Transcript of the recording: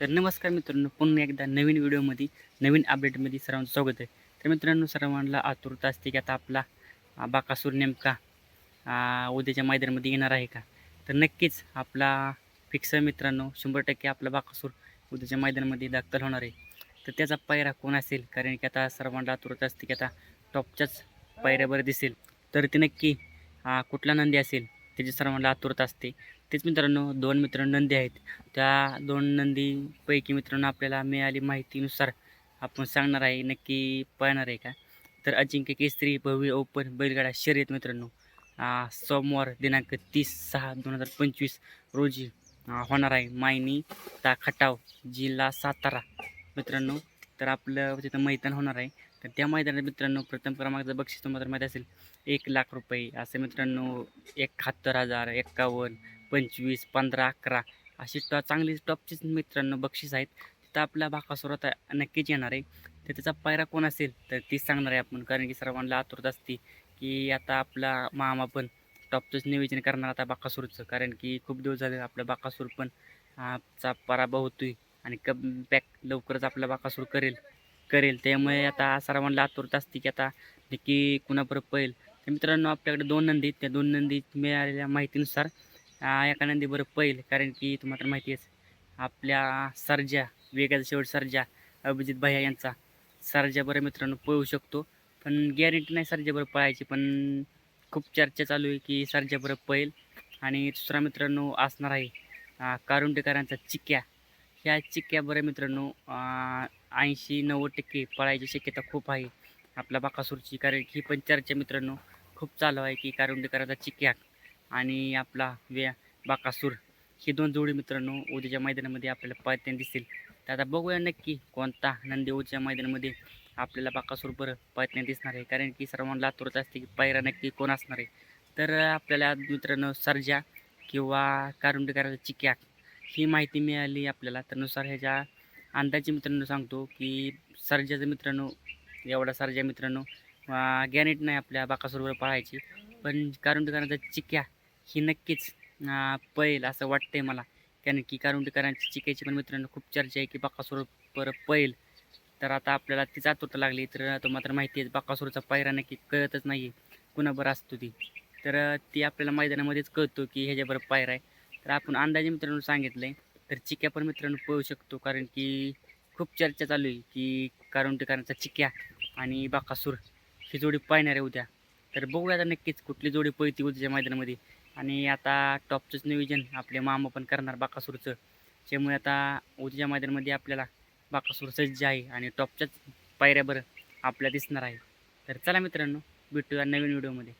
तर नमस्कार मित्रांनो पुन्हा एकदा नवीन व्हिडिओमध्ये नवीन अपडेटमध्ये सर्वांचं स्वागत आहे. तर मित्रांनो सर्वांना आतुरता असते की आता आपला बाकासूर नेमका उद्याच्या मैदानामध्ये येणार आहे का? तर नक्कीच आपला फिक्स मित्रांनो शंभर टक्के आपला बाकासूर उद्याच्या मैदानामध्ये दाखल होणार आहे. तर त्याचा पायरा कोण असेल? कारण की आता सर्वांना आतुरता असते की आता टॉपच्याच पायऱ्यावर दिसेल. तर ते नक्की कुठला नंदी असेल? त्याची सर्वांना आतुरता असते. तेच मित्रांनो दोन मित्र नंदी आहेत. त्या दोन नंदीपैकी मित्रांनो आपल्याला मिळाली माहितीनुसार आपण सांगणार आहे नक्की पळणार आहे का? तर अजिंक्य केसरी भव्य ओपन बैलगाडा शर्यत मित्रांनो. सोमवार दिनांक तीस सहा दोन हजार पंचवीस रोजी होणार आहे मायनी ता खटाव जिल्हा सातारा. मित्रांनो तर आपलं तिथं मैदान होणार आहे. तर त्या मैदानात मित्रांनो प्रथम क्रमांकाचं बक्षीस तुम्हाला तर माहीत असेल एक लाख रुपये. असं मित्रांनो एकाहत्तर हजार एक्कावन्न पंचवीस पंधरा अकरा अशी टॉ चांगली टॉपचीच मित्रांनो बक्षीस आहेत. तिथं आपला बाकासुर आता नक्कीच येणार आहे. तर त्याचा पायरा कोण असेल तर तीच सांगणार आहे आपण. कारण की सर्वांना आतुरत असते की आता आपला मामा पण टॉपचंच नियोजन करणार आता बाकासूरचं. कारण की खूप दिवस झाले आपला बाकासूर पण चा पराभव होतोय आणि कप बॅक लवकरच आपला बाकासूर करेल करेल. त्यामुळे आता सर्वांना आतुरता असते की आता नक्की कुणाबरोबर पळेल. तर मित्रांनो आपल्याकडे दोन नंदी आहेत. त्या दोन नंदी मिळालेल्या माहितीनुसार आ, एका नंदीबरोबर पहिल कारण की तुम्हाला तर माहिती आहे आपल्या सर्जा वेगाचा शेवट सर्जा अभिजित भैया यांचा. सर्जा बरं मित्रांनो पळू शकतो. पण गॅरंटी नाही सर्जा बरं पळायची पण खूप चर्चा चालू आहे की सर्जा बरं पळेल. आणि दुसरा मित्रांनो असणार आहे कारुंडेकरांचा चिक्या. ह्या चिक्या बरं मित्रांनो ऐंशी नव्वद टक्के पळायची शक्यता खूप आहे आपल्या बाकासूरची कारण ही पण चर्चा मित्रांनो खूप चालू आहे की कारुंडेकरांचा चिक्या. आणि आपला व्या बाकासूर. ही दोन जोडी मित्रांनो उद्याच्या मैदानामध्ये आपल्याला पळताना दिसतील तर आता बघूया नक्की कोणता नंदी उद्याच्या मैदानामध्ये आपल्याला बाकासूर बरं पळताना दिसणार आहे. कारण की सर्वांना लातूरच असते की पायरा नक्की कोण असणार आहे. तर आपल्याला मित्रांनो सर्जा किंवा कारुंडकाराचा चिक्या ही माहिती मिळाली आपल्याला. त्यानुसार ह्याच्या अंदाजे मित्रांनो सांगतो की सर्जाचं मित्रांनो एवढा सर्जा मित्रांनो गॅनेट नाही आपल्या बाकासूरवर पळायची. पण कारुंडकाराचा चिक्या ही नक्कीच अं, पळेल असं वाटतंय मला. कारण की कारुंडेकरांची चिक्याची पण मित्रांनो खूप चर्चा आहे की बाकासूर पर पळेल. तर आता आपल्याला तीच आतुरता लागली तर तो मात्र माहिती आहे बाकासूरचा पायरा नक्की कळतच नाही आहे कुणाबरोबर असतो ती? तर ती आपल्याला मैदानामध्येच कळतो की ह्याच्याबरोबर पायरा आहे. तर आपण अंदाजे मित्रांनो सांगितलं आहे तर चिक्या पण मित्रांनो पळू शकतो. कारण की खूप चर्चा चालू आहे की कारुंडेकरांचा चिक्या आणि बाकासूर ही जोडी पाहणार आहे उद्या. तर बघूया आता नक्कीच कुठली जोडी पळती उद्याच्या मैदानामध्ये. आणि आता टॉपचंच नियोजन आपले मामा पण करणार बाकासूरचं. त्यामुळे आता उद्याच्या मैदानामध्ये आपल्याला बाकासूर सज्ज आहे आणि टॉपच्याच पायऱ्याभर आपल्या दिसणार आहे. तर चला मित्रांनो भेटूया नवीन व्हिडिओमध्ये.